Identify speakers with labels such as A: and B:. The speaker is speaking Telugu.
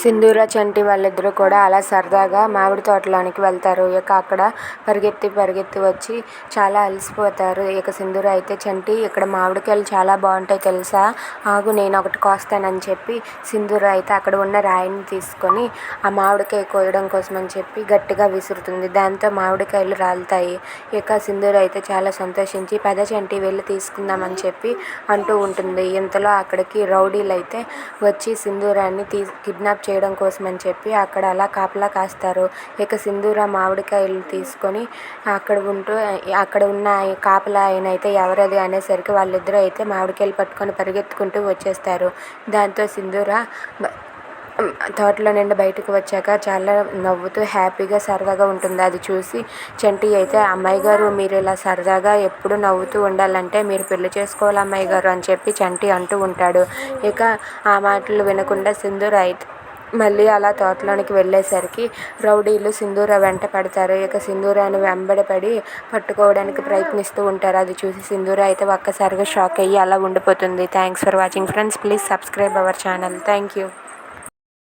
A: సింధూర చంటి వాళ్ళిద్దరూ కూడా అలా సరదాగా మామిడి తోటలోనికి వెళ్తారు. ఇక అక్కడ పరిగెత్తి పరిగెత్తి వచ్చి చాలా అలసిపోతారు. ఇక సింధూర అయితే చంటి ఇక్కడ మామిడికాయలు చాలా బాగుంటాయి తెలుసా? ఆగు నేను ఒకటి కోస్తానని చెప్పి సింధూర అయితే అక్కడ ఉన్న రాయిని తీసుకొని ఆ మామిడికాయ కోయడం కోసం అని చెప్పి గట్టిగా విసురుతుంది. దాంతో మామిడికాయలు రాలుతాయి. ఇక సింధూర అయితే చాలా సంతోషించి పెద చంటి వెళ్ళి తీసుకుందామని చెప్పి అంటూ ఉంటుంది. ఇంతలో అక్కడికి రౌడీలు అయితే వచ్చి సింధూరాన్ని తీ కిడ్నాప్ చేయడం కోసం అని చెప్పి అక్కడ అలా కాపలా కాస్తారు. ఇక సింధూర మామిడికాయలు తీసుకొని అక్కడ ఉంటూ అక్కడ ఉన్న కాపలా ఆయన అయితే ఎవరది అనేసరికి వాళ్ళిద్దరూ అయితే మామిడికాయలు పట్టుకొని పరిగెత్తుకుంటూ వచ్చేస్తారు. దాంతో సింధూర తోటలో నుండి బయటకు వచ్చాక చాలా నవ్వుతూ హ్యాపీగా సరదాగా ఉంటుంది. అది చూసి చంటి అయితే అమ్మాయి గారు మీరు ఇలా సరదాగా ఎప్పుడు నవ్వుతూ ఉండాలంటే మీరు పెళ్ళి చేసుకోవాలి అమ్మాయి గారు అని చెప్పి చంటి అంటూ ఉంటాడు. ఇక ఆ మాటలు వినకుండా సింధూర అయితే మళ్ళీ అలా తోటలోనికి వెళ్ళేసరికి రౌడీలు సింధూర వెంట పడతారు. ఇక సింధూరాన్ని వెంబడపడి పట్టుకోవడానికి ప్రయత్నిస్తూ ఉంటారు. అది చూసి సింధూర అయితే ఒక్కసారిగా షాక్ అయ్యి అలా ఉండిపోతుంది. Thanks for watching friends please subscribe our channel thank you